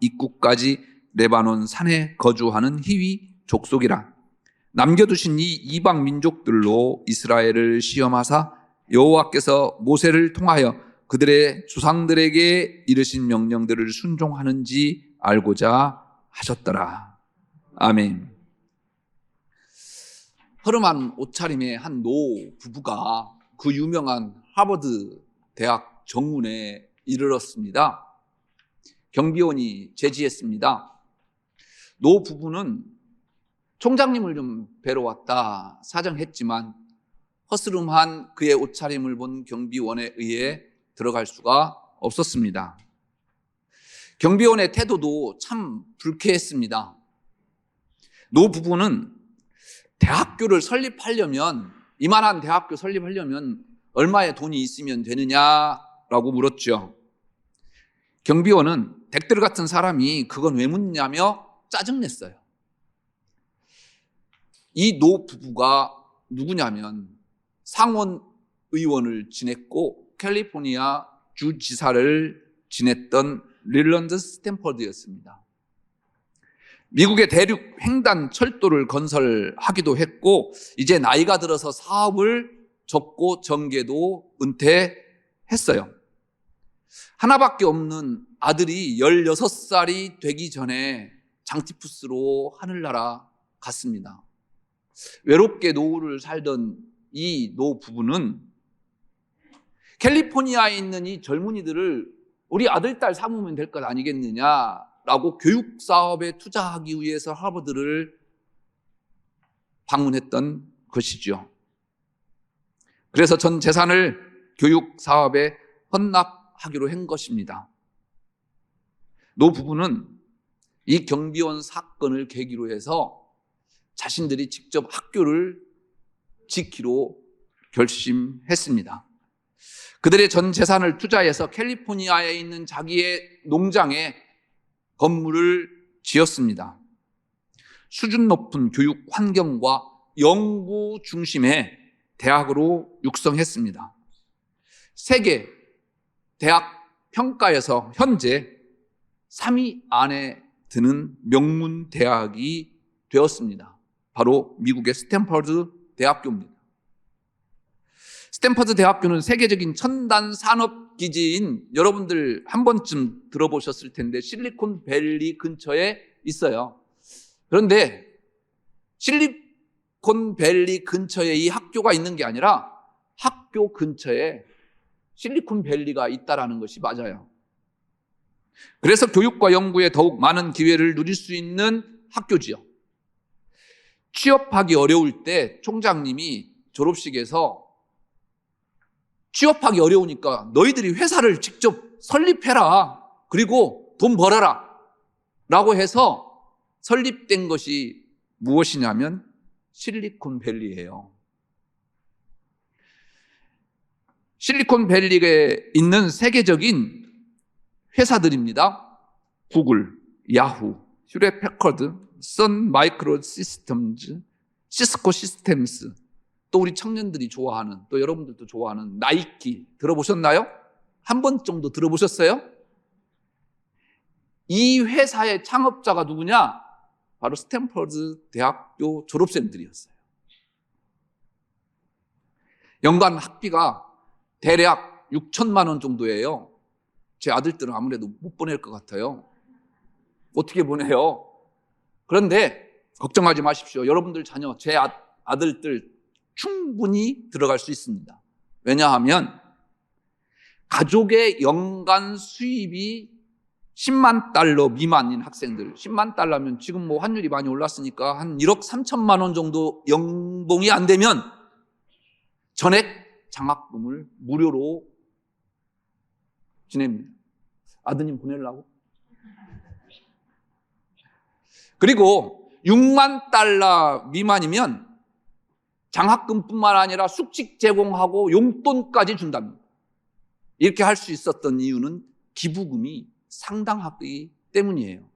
입구까지 레바논 산에 거주하는 히위 족속이라 남겨두신 이 이방 민족들로 이스라엘을 시험하사 여호와께서 모세를 통하여 그들의 조상들에게 이르신 명령들을 순종하는지 알고자 하셨더라. 아멘. 허름한 옷차림의 한 노 부부가 그 유명한 하버드 대학 정문에 이르렀습니다. 경비원이 제지했습니다. 노 부부는 총장님을 좀 뵈러 왔다 사정했지만 허스름한 그의 옷차림을 본 경비원에 의해 들어갈 수가 없었습니다. 경비원의 태도도 참 불쾌했습니다. 노 부부는 대학교를 설립하려면 이만한 대학교 설립하려면 얼마의 돈이 있으면 되느냐라고 물었죠. 경비원은 댁들 같은 사람이 그건 왜 묻냐며 짜증냈어요. 이 노 부부가 누구냐면 상원 의원을 지냈고 캘리포니아 주지사를 지냈던 릴런드 스탠퍼드였습니다. 미국의 대륙 횡단 철도를 건설하기도 했고 이제 나이가 들어서 사업을 접고 정계도 은퇴했어요. 하나밖에 없는 아들이 16살이 되기 전에 장티푸스로 하늘나라 갔습니다. 외롭게 노후를 살던 이 노 부부는 캘리포니아에 있는 이 젊은이들을 우리 아들, 딸 삼으면 될 것 아니겠느냐라고 교육 사업에 투자하기 위해서 하버드를 방문했던 것이죠. 그래서 전 재산을 교육 사업에 헌납 하기로 한 것입니다. 노 부부는 이 경비원 사건을 계기로 해서 자신들이 직접 학교를 지키로 결심했습니다. 그들의 전 재산을 투자해서 캘리포니아에 있는 자기의 농장에 건물을 지었습니다. 수준 높은 교육 환경과 연구 중심의 대학으로 육성했습니다. 세계 대학 평가에서 현재 3위 안에 드는 명문 대학이 되었습니다. 바로 미국의 스탠퍼드 대학교입니다. 스탠퍼드 대학교는 세계적인 첨단 산업 기지인 여러분들 한 번쯤 들어보셨을 텐데 실리콘밸리 근처에 있어요. 그런데 실리콘밸리 근처에 이 학교가 있는 게 아니라 학교 근처에 실리콘밸리가 있다라는 것이 맞아요. 그래서 교육과 연구에 더욱 많은 기회를 누릴 수 있는 학교지요. 취업하기 어려울 때 총장님이 졸업식에서 취업하기 어려우니까 너희들이 회사를 직접 설립해라. 그리고 돈 벌어라. 라고 해서 설립된 것이 무엇이냐면 실리콘밸리예요. 실리콘밸리에 있는 세계적인 회사들입니다. 구글, 야후, 휴레 패커드, 선 마이크로 시스템즈, 시스코 시스템스, 또 우리 청년들이 좋아하는, 또 여러분들도 좋아하는 나이키 들어보셨나요? 한 번 정도 들어보셨어요? 이 회사의 창업자가 누구냐? 바로 스탠퍼드 대학교 졸업생들이었어요. 연간 학비가 대략 6천만 원 정도예요. 제 아들들은 아무래도 못 보낼 것 같아요. 어떻게 보내요? 그런데 걱정하지 마십시오. 여러분들 자녀, 제 아, 아들들 충분히 들어갈 수 있습니다. 왜냐하면 가족의 연간 수입이 10만 달러 미만인 학생들, 10만 달러면 지금 뭐 환율이 많이 올랐으니까 한 1억 3천만 원 정도 연봉이 안 되면 전액 장학금을 무료로 지냅니다. 아드님 보내려고? 그리고 6만 달러 미만이면 장학금뿐만 아니라 숙직 제공하고 용돈까지 준답니다. 이렇게 할 수 있었던 이유는 기부금이 상당하기 때문이에요.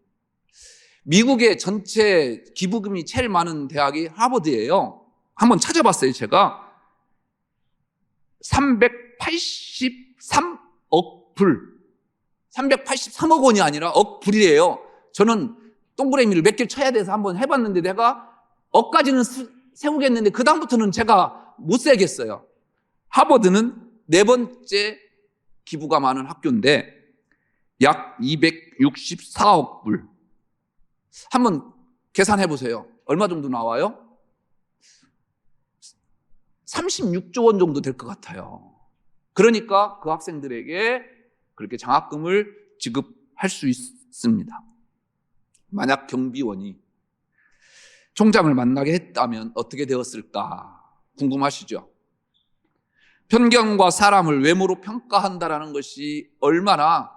미국의 전체 기부금이 제일 많은 대학이 하버드예요. 한번 찾아봤어요, 제가. 383억 불. 383억 원이 아니라 억 불이에요. 저는 동그라미를 몇 개를 쳐야 돼서 한번 해봤는데 내가 억까지는 수- 세우겠는데 그다음부터는 제가 못 세겠어요. 하버드는 네 번째 기부가 많은 학교인데 약 264억 불. 한번 계산해 보세요. 얼마 정도 나와요? 36조 원 정도 될 것 같아요. 그러니까 그 학생들에게 그렇게 장학금을 지급할 수 있습니다. 만약 경비원이 총장을 만나게 했다면 어떻게 되었을까 궁금하시죠? 편견과 사람을 외모로 평가한다라는 것이 얼마나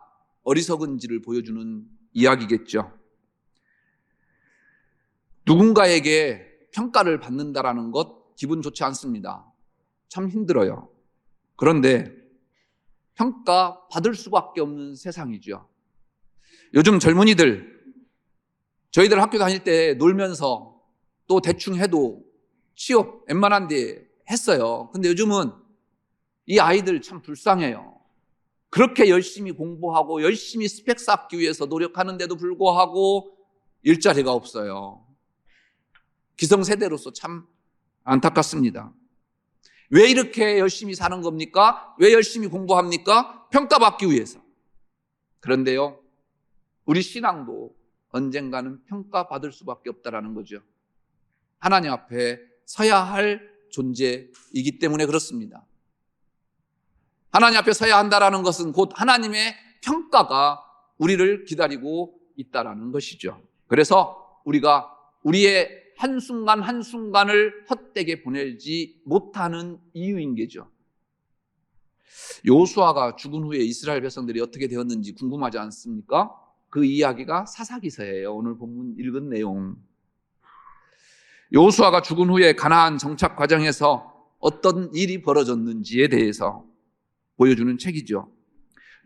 어리석은지를 보여주는 이야기겠죠. 누군가에게 평가를 받는다라는 것 기분 좋지 않습니다. 참 힘들어요. 그런데 평가 받을 수밖에 없는 세상이죠. 요즘 젊은이들 저희들 학교 다닐 때 놀면서 또 대충 해도 취업 웬만한 데 했어요. 근데 요즘은 이 아이들 참 불쌍해요. 그렇게 열심히 공부하고 열심히 스펙 쌓기 위해서 노력하는데도 불구하고 일자리가 없어요. 기성세대로서 참 안타깝습니다. 왜 이렇게 열심히 사는 겁니까? 왜 열심히 공부합니까? 평가받기 위해서. 그런데요, 우리 신앙도 언젠가는 평가받을 수밖에 없다라는 거죠. 하나님 앞에 서야 할 존재이기 때문에 그렇습니다. 하나님 앞에 서야 한다라는 것은 곧 하나님의 평가가 우리를 기다리고 있다라는 것이죠. 그래서 우리가 우리의 한순간 한순간을 헛되게 보내지 못하는 이유인 게죠. 요수아가 죽은 후에 이스라엘 백성들이 어떻게 되었는지 궁금하지 않습니까? 그 이야기가 사사기서예요. 오늘 본문 읽은 내용. 요수아가 죽은 후에 가나안 정착 과정에서 어떤 일이 벌어졌는지에 대해서 보여주는 책이죠.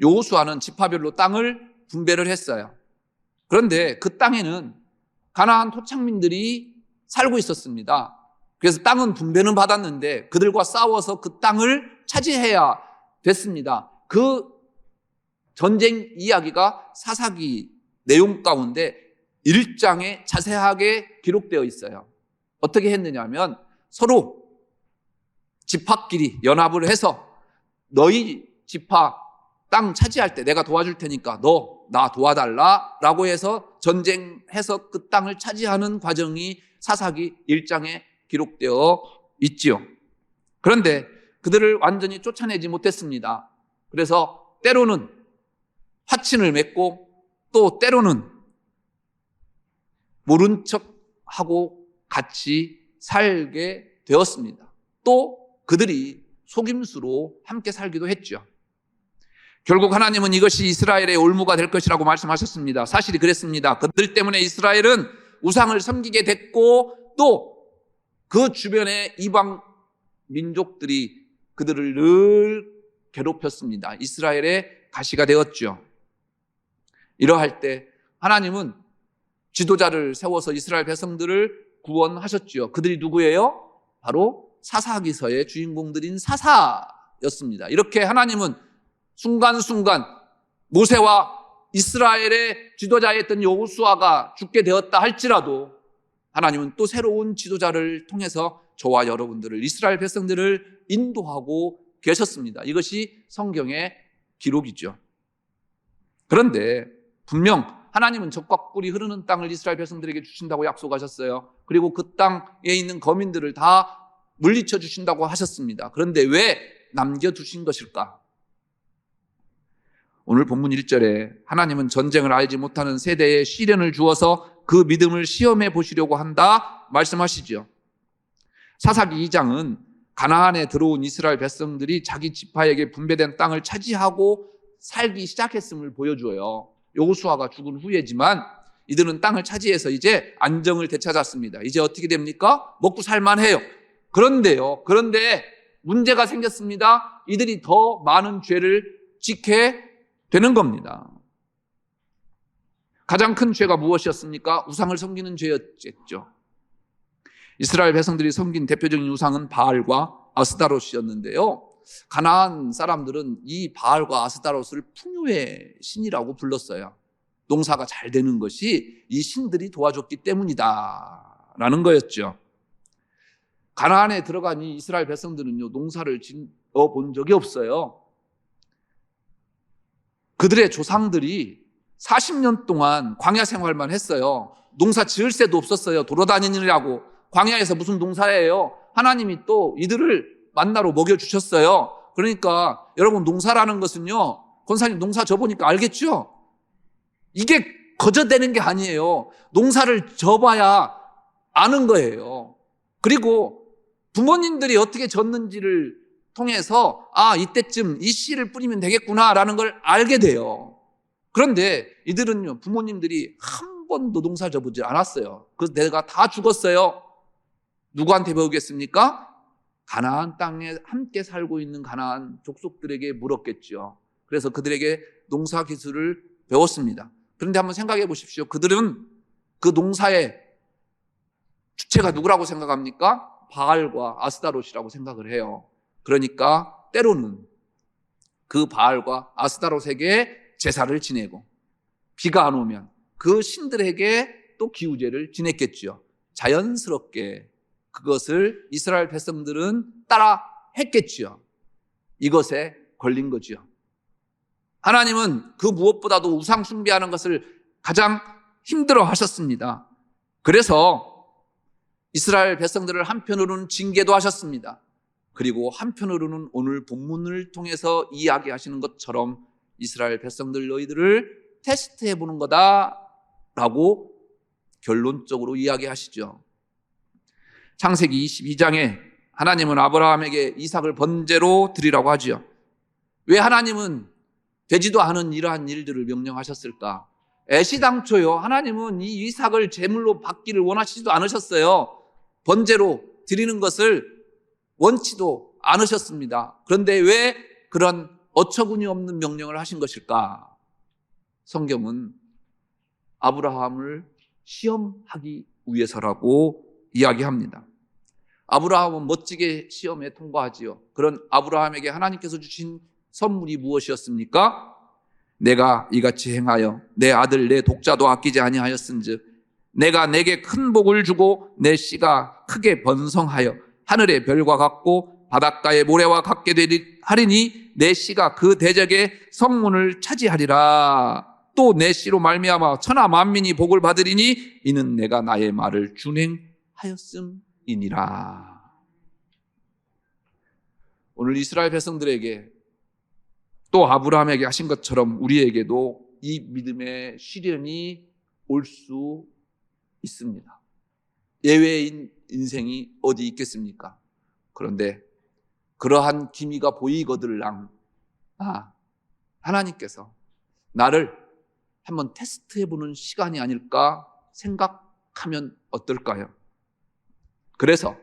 요수아는 지파별로 땅을 분배를 했어요. 그런데 그 땅에는 가나안 토착민들이 살고 있었습니다. 그래서 땅은 분배는 받았는데 그들과 싸워서 그 땅을 차지해야 됐습니다. 그 전쟁 이야기가 사사기 내용 가운데 1장에 자세하게 기록되어 있어요. 어떻게 했느냐면 서로 집합끼리 연합을 해서 너희 집합 땅 차지할 때 내가 도와줄 테니까 너 나 도와달라 라고 해서 전쟁해서 그 땅을 차지하는 과정이 사사기 1장에 기록되어 있지요. 그런데 그들을 완전히 쫓아내지 못했습니다. 그래서 때로는 화친을 맺고 또 때로는 모른 척하고 같이 살게 되었습니다. 또 그들이 속임수로 함께 살기도 했죠. 결국 하나님은 이것이 이스라엘의 올무가 될 것이라고 말씀하셨습니다. 사실이 그랬습니다. 그들 때문에 이스라엘은 우상을 섬기게 됐고 또 그 주변의 이방 민족들이 그들을 늘 괴롭혔습니다. 이스라엘의 가시가 되었죠. 이러할 때 하나님은 지도자를 세워서 이스라엘 백성들을 구원하셨죠. 그들이 누구예요? 바로 사사기서의 주인공들인 사사였습니다. 이렇게 하나님은 순간순간 모세와 이스라엘의 지도자였던 여호수아가 죽게 되었다 할지라도 하나님은 또 새로운 지도자를 통해서 저와 여러분들을 이스라엘 백성들을 인도하고 계셨습니다. 이것이 성경의 기록이죠. 그런데 분명 하나님은 적과 꿀이 흐르는 땅을 이스라엘 백성들에게 주신다고 약속하셨어요. 그리고 그 땅에 있는 거민들을 다 물리쳐 주신다고 하셨습니다. 그런데 왜 남겨 두신 것일까? 오늘 본문 1절에 하나님은 전쟁을 알지 못하는 세대에 시련을 주어서 그 믿음을 시험해 보시려고 한다 말씀하시죠. 사사기 2장은 가나안에 들어온 이스라엘 백성들이 자기 지파에게 분배된 땅을 차지하고 살기 시작했음을 보여줘요. 요수아가 죽은 후에지만 이들은 땅을 차지해서 이제 안정을 되찾았습니다. 이제 어떻게 됩니까? 먹고 살만해요. 그런데요. 그런데 문제가 생겼습니다. 이들이 더 많은 죄를 짓게 되는 겁니다. 가장 큰 죄가 무엇이었습니까? 우상을 섬기는 죄였죠. 이스라엘 백성들이 섬긴 대표적인 우상은 바알과 아스다롯이었는데요. 가나안 사람들은 이 바알과 아스다롯을 풍요의 신이라고 불렀어요. 농사가 잘 되는 것이 이 신들이 도와줬기 때문이다 라는 거였죠. 가나안에 들어간 이 이스라엘 백성들은요 농사를 지어 본 적이 없어요. 그들의 조상들이 40년 동안 광야 생활만 했어요. 농사 지을 새도 없었어요. 돌아다니느라고 광야에서 무슨 농사예요? 하나님이 또 이들을 만나러 먹여 주셨어요. 그러니까 여러분 농사라는 것은요. 권사님 농사 져보니까 알겠죠? 이게 거저되는 게 아니에요. 농사를 져봐야 아는 거예요. 그리고 부모님들이 어떻게 졌는지를 통해서 아 이때쯤 이 씨를 뿌리면 되겠구나라는 걸 알게 돼요. 그런데 이들은요 부모님들이 한 번도 농사 져보지 않았어요. 그래서 내가 다 죽었어요. 누구한테 배우겠습니까? 가나안 땅에 함께 살고 있는 가나안 족속들에게 물었겠죠. 그래서 그들에게 농사 기술을 배웠습니다. 그런데 한번 생각해 보십시오. 그들은 그 농사의 주체가 누구라고 생각합니까? 바알과 아스다롯이라고 생각을 해요. 그러니까 때로는 그 바알과 아스다롯에게 제사를 지내고 비가 안 오면 그 신들에게 또 기우제를 지냈겠죠. 자연스럽게 그것을 이스라엘 백성들은 따라 했겠지요. 이것에 걸린 거지요. 하나님은 그 무엇보다도 우상 숭배하는 것을 가장 힘들어 하셨습니다. 그래서 이스라엘 백성들을 한편으로는 징계도 하셨습니다. 그리고 한편으로는 오늘 본문을 통해서 이야기하시는 것처럼 이스라엘 백성들 너희들을 테스트해 보는 거다라고 결론적으로 이야기하시죠. 창세기 22장에 하나님은 아브라함에게 이삭을 번제로 드리라고 하지요. 왜 하나님은 되지도 않은 이러한 일들을 명령하셨을까? 애시당초요. 하나님은 이 이삭을 제물로 받기를 원하시지도 않으셨어요. 번제로 드리는 것을 원치도 않으셨습니다. 그런데 왜 그런 어처구니 없는 명령을 하신 것일까? 성경은 아브라함을 시험하기 위해서라고 이야기합니다. 아브라함은 멋지게 시험에 통과하지요. 그런 아브라함에게 하나님께서 주신 선물이 무엇이었습니까? 내가 이같이 행하여 내 아들 내 독자도 아끼지 아니하였은즉 내가 내게 큰 복을 주고 내 씨가 크게 번성하여 하늘의 별과 같고 바닷가의 모래와 같게 되리 하리니 내 씨가 그 대적의 성문을 차지하리라 또 내 씨로 말미암아 천하 만민이 복을 받으리니 이는 내가 나의 말을 준행하였음이니라 오늘 이스라엘 백성들에게 또 아브라함에게 하신 것처럼 우리에게도 이 믿음의 시련이 올 수 있습니다. 예외인 인생이 어디 있겠습니까? 그런데 그러한 기미가 보이거들랑 아 하나님께서 나를 한번 테스트해 보는 시간이 아닐까 생각하면 어떨까요? 그래서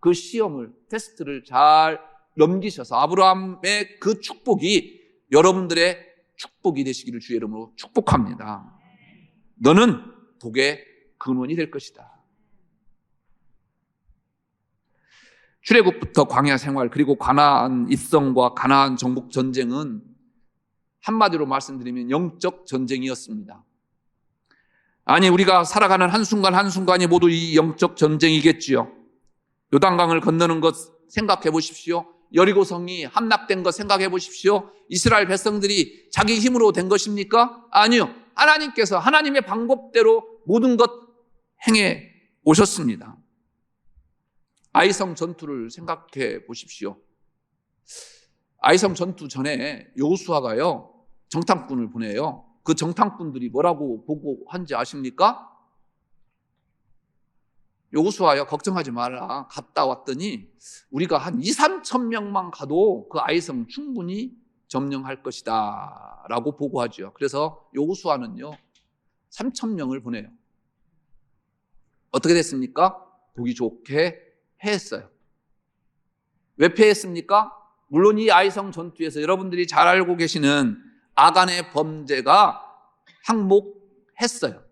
그 시험을 테스트를 잘 넘기셔서 아브라함의 그 축복이 여러분들의 축복이 되시기를 주의 이름으로 축복합니다. 너는 복의 근원이 될 것이다. 출애굽부터 광야 생활 그리고 가나안 입성과 가나안 정복 전쟁은 한마디로 말씀드리면 영적 전쟁이었습니다. 아니 우리가 살아가는 한순간 한순간이 모두 이 영적 전쟁이겠지요. 요단강을 건너는 것 생각해 보십시오. 여리고성이 함락된 것 생각해 보십시오. 이스라엘 백성들이 자기 힘으로 된 것입니까? 아니요. 하나님께서 하나님의 방법대로 모든 것 행해 오셨습니다. 아이성 전투를 생각해 보십시오. 아이성 전투 전에 요수아가요 정탐꾼을 보내요. 그 정탐꾼들이 뭐라고 보고 한지 아십니까? 요수아야 걱정하지 마라. 갔다 왔더니 우리가 한 2, 3천 명만 가도 그 아이성 충분히 점령할 것이다 라고 보고하죠. 그래서 요수아는요 3천 명을 보내요. 어떻게 됐습니까? 보기 좋게 패했어요. 왜 패했습니까? 물론 이 아이성 전투에서 여러분들이 잘 알고 계시는 아간의 범죄가 항목했어요.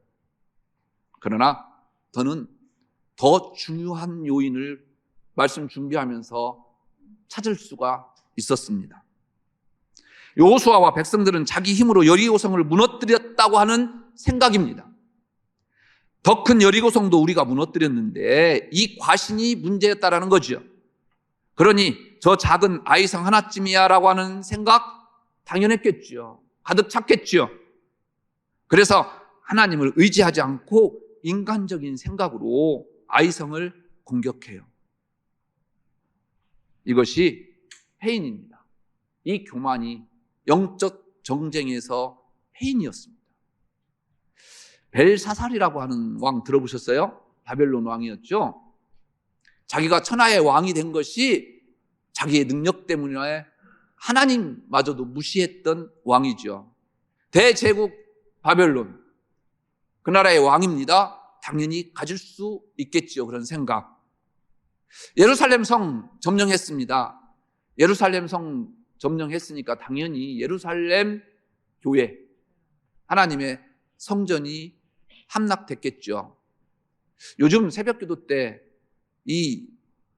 그러나 저는 더 중요한 요인을 말씀 준비하면서 찾을 수가 있었습니다. 요수아와 백성들은 자기 힘으로 여리고성을 무너뜨렸다고 하는 생각입니다. 더 큰 여리고성도 우리가 무너뜨렸는데 이 과신이 문제였다라는 거죠. 그러니 저 작은 아이성 하나쯤이야라고 하는 생각 당연했겠죠. 가득 찼겠죠. 그래서 하나님을 의지하지 않고 인간적인 생각으로 아이성을 공격해요. 이것이 해인입니다. 이 교만이 영적 정쟁에서 해인이었습니다. 벨사살이라고 하는 왕 들어보셨어요? 바벨론 왕이었죠. 자기가 천하의 왕이 된 것이 자기의 능력 때문에 하나님마저도 무시했던 왕이죠. 대제국 바벨론. 그 나라의 왕입니다. 당연히 가질 수 있겠지요. 그런 생각. 예루살렘 성 점령했습니다. 예루살렘 성 점령했으니까 당연히 예루살렘 교회, 하나님의 성전이 함락됐겠죠. 요즘 새벽 기도 때 이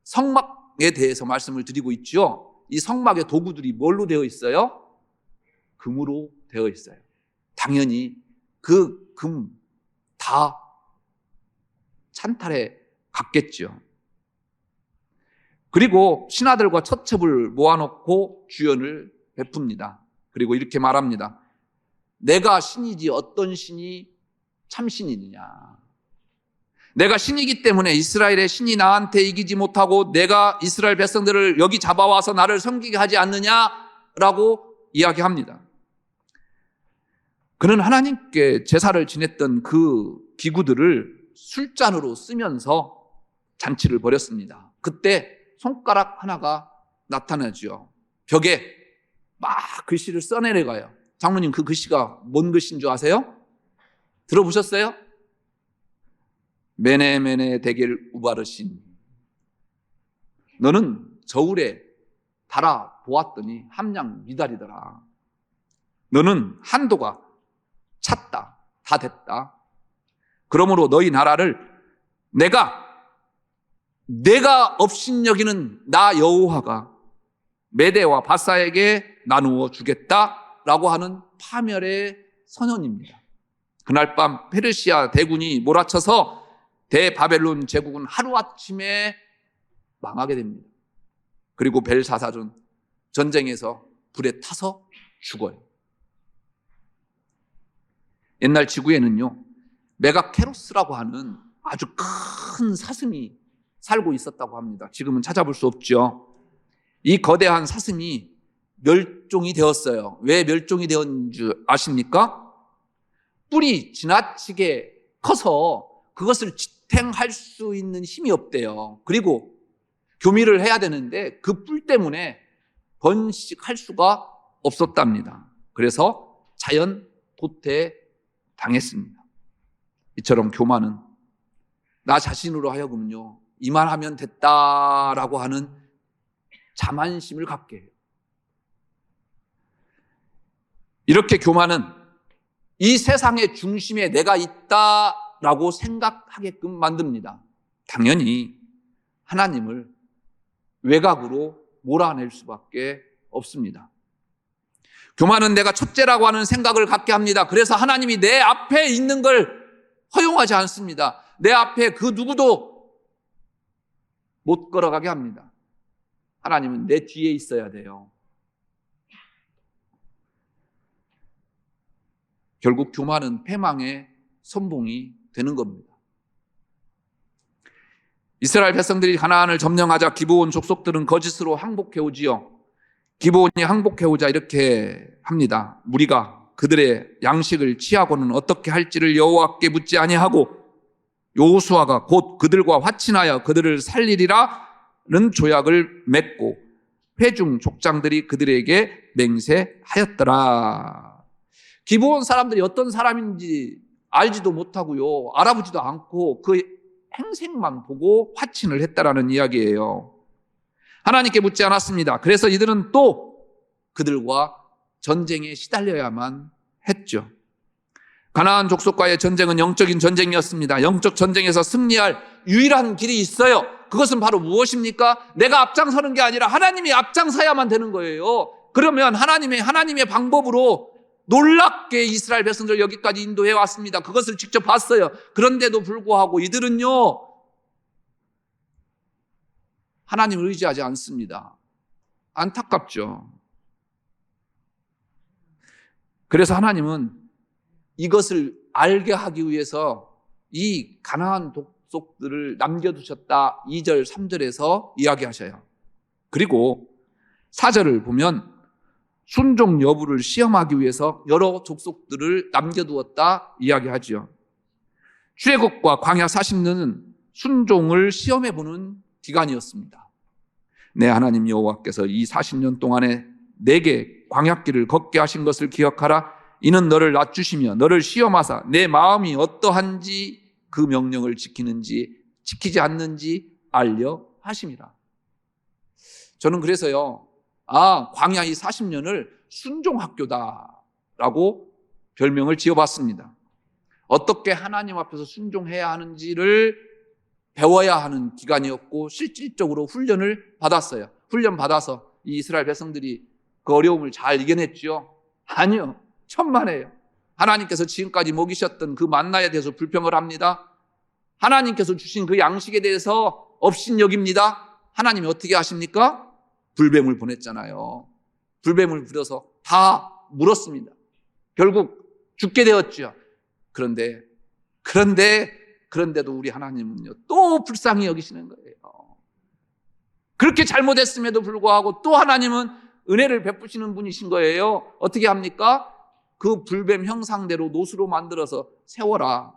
성막에 대해서 말씀을 드리고 있죠. 이 성막의 도구들이 뭘로 되어 있어요? 금으로 되어 있어요. 당연히 그 금 다 찬탈해 갔겠죠. 그리고 신하들과 처첩을 모아놓고 주연을 베풉니다. 그리고 이렇게 말합니다. 내가 신이지 어떤 신이 참신이느냐. 내가 신이기 때문에 이스라엘의 신이 나한테 이기지 못하고 내가 이스라엘 백성들을 여기 잡아와서 나를 섬기게 하지 않느냐라고 이야기합니다. 그는 하나님께 제사를 지냈던 그 기구들을 술잔으로 쓰면서 잔치를 벌였습니다. 그때 손가락 하나가 나타나죠. 벽에 막 글씨를 써내려가요. 장모님 그 글씨가 뭔 글씨인 줄 아세요? 들어보셨어요? 메네메네 대겔 우바르신 너는 저울에 달아 보았더니 함량 미달이더라. 너는 한도가 찼다. 다 됐다. 그러므로 너희 나라를 내가 내가 업신 여기는 나 여호와가 메대와 바사에게 나누어 주겠다라고 하는 파멸의 선언입니다. 그날 밤 페르시아 대군이 몰아쳐서 대바벨론 제국은 하루아침에 망하게 됩니다. 그리고 벨사사전 전쟁에서 불에 타서 죽어요. 옛날 지구에는요, 메가케로스라고 하는 아주 큰 사슴이 살고 있었다고 합니다. 지금은 찾아볼 수 없죠. 이 거대한 사슴이 멸종이 되었어요. 왜 멸종이 되었는 줄 아십니까? 뿔이 지나치게 커서 그것을 지탱할 수 있는 힘이 없대요. 그리고 교미를 해야 되는데 그 뿔 때문에 번식할 수가 없었답니다. 그래서 자연 도태 당했습니다. 이처럼 교만은 나 자신으로 하여금요, 이만 하면 됐다라고 하는 자만심을 갖게 해요. 이렇게 교만은 이 세상의 중심에 내가 있다라고 생각하게끔 만듭니다. 당연히 하나님을 외곽으로 몰아낼 수밖에 없습니다. 교만은 내가 첫째라고 하는 생각을 갖게 합니다. 그래서 하나님이 내 앞에 있는 걸 허용하지 않습니다. 내 앞에 그 누구도 못 걸어가게 합니다. 하나님은 내 뒤에 있어야 돼요. 결국 교만은 패망의 선봉이 되는 겁니다. 이스라엘 백성들이 가나안을 점령하자 기브온 족속들은 거짓으로 항복해 오지요. 기브온이 항복해 오자 이렇게 합니다. 우리가 그들의 양식을 취하고는 어떻게 할지를 여호와께 묻지 아니하고 요수아가 곧 그들과 화친하여 그들을 살리리라는 조약을 맺고 회중 족장들이 그들에게 맹세하였더라. 기브온 사람들이 어떤 사람인지 알지도 못하고요. 알아보지도 않고 그 행색만 보고 화친을 했다라는 이야기예요. 하나님께 묻지 않았습니다. 그래서 이들은 또 그들과 전쟁에 시달려야만 했죠. 가나안 족속과의 전쟁은 영적인 전쟁이었습니다. 영적 전쟁에서 승리할 유일한 길이 있어요. 그것은 바로 무엇입니까? 내가 앞장서는 게 아니라 하나님이 앞장서야만 되는 거예요. 그러면 하나님의 하나님의 방법으로 놀랍게 이스라엘 백성들 여기까지 인도해 왔습니다. 그것을 직접 봤어요. 그런데도 불구하고 이들은요 하나님을 의지하지 않습니다. 안타깝죠. 그래서 하나님은 이것을 알게 하기 위해서 이 가나안 독속들을 남겨두셨다. 2절, 3절에서 이야기하셔요. 그리고 4절을 보면 순종 여부를 시험하기 위해서 여러 족속들을 남겨두었다 이야기하지요. 출애굽과 광야 40년은 순종을 시험해 보는 기간이었습니다. 내 하나님 여호와께서 이 40년 동안에 내게 광야길을 걷게 하신 것을 기억하라. 이는 너를 낮추시며 너를 시험하사 내 마음이 어떠한지 그 명령을 지키는지 지키지 않는지 알려 하심이라. 저는 그래서요. 아, 광야 이 40년을 순종학교다라고 별명을 지어봤습니다. 어떻게 하나님 앞에서 순종해야 하는지를 배워야 하는 기간이었고 실질적으로 훈련을 받았어요. 훈련 받아서 이 이스라엘 백성들이 그 어려움을 잘 이겨냈죠. 아니요. 천만에요. 하나님께서 지금까지 먹이셨던 그 만나에 대해서 불평을 합니다. 하나님께서 주신 그 양식에 대해서 업신여깁니다. 하나님이 어떻게 하십니까? 불뱀을 보냈잖아요. 불뱀을 부려서 다 물었습니다. 결국 죽게 되었죠. 그런데, 그런데, 그런데도 우리 하나님은요, 또 불쌍히 여기시는 거예요. 그렇게 잘못했음에도 불구하고 또 하나님은 은혜를 베푸시는 분이신 거예요. 어떻게 합니까? 그 불뱀 형상대로 노수로 만들어서 세워라.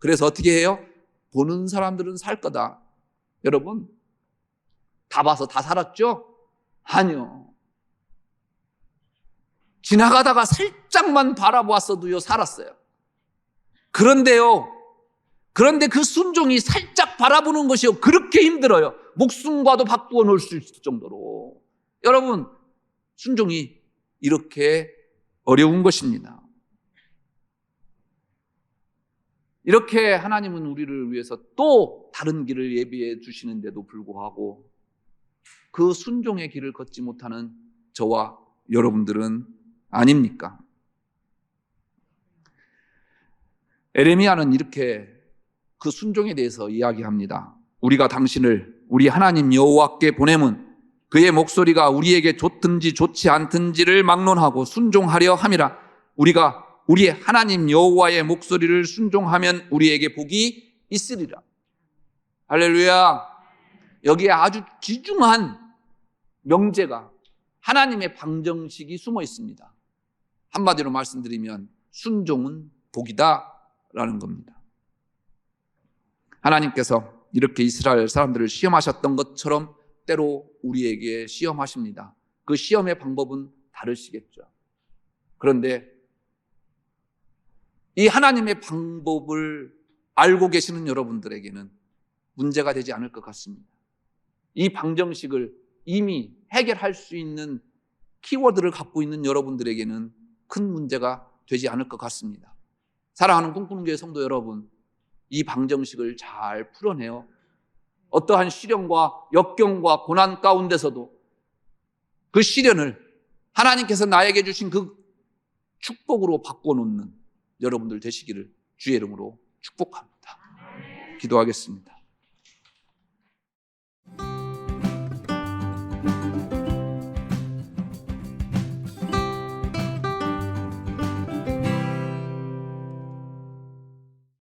그래서 어떻게 해요? 보는 사람들은 살 거다. 여러분, 다 봐서 다 살았죠? 아니요. 지나가다가 살짝만 바라보았어도요, 살았어요. 그런데요, 그런데 그 순종이 살짝 바라보는 것이요, 그렇게 힘들어요. 목숨과도 바꾸어 놓을 수 있을 정도로. 여러분, 순종이 이렇게 어려운 것입니다. 이렇게 하나님은 우리를 위해서 또 다른 길을 예비해 주시는데도 불구하고 그 순종의 길을 걷지 못하는 저와 여러분들은 아닙니까? 에레미야는 이렇게 그 순종에 대해서 이야기합니다. 우리가 당신을 우리 하나님 여호와께 보내면 그의 목소리가 우리에게 좋든지 좋지 않든지를 막론하고 순종하려 함이라. 우리가 우리의 하나님 여호와의 목소리를 순종하면 우리에게 복이 있으리라. 할렐루야. 여기에 아주 귀중한 명제가 하나님의 방정식이 숨어 있습니다. 한마디로 말씀드리면 순종은 복이다라는 겁니다. 하나님께서 이렇게 이스라엘 사람들을 시험하셨던 것처럼 때로 우리에게 시험하십니다. 그 시험의 방법은 다르시겠죠. 그런데 이 하나님의 방법을 알고 계시는 여러분들에게는 문제가 되지 않을 것 같습니다. 이 방정식을 이미 해결할 수 있는 키워드를 갖고 있는 여러분들에게는 큰 문제가 되지 않을 것 같습니다. 사랑하는 꿈꾸는 교회 성도 여러분, 이 방정식을 잘 풀어내어 어떠한 시련과 역경과 고난 가운데서도 그 시련을 하나님께서 나에게 주신 그 축복으로 바꿔놓는 여러분들 되시기를 주의 이름으로 축복합니다. 기도하겠습니다.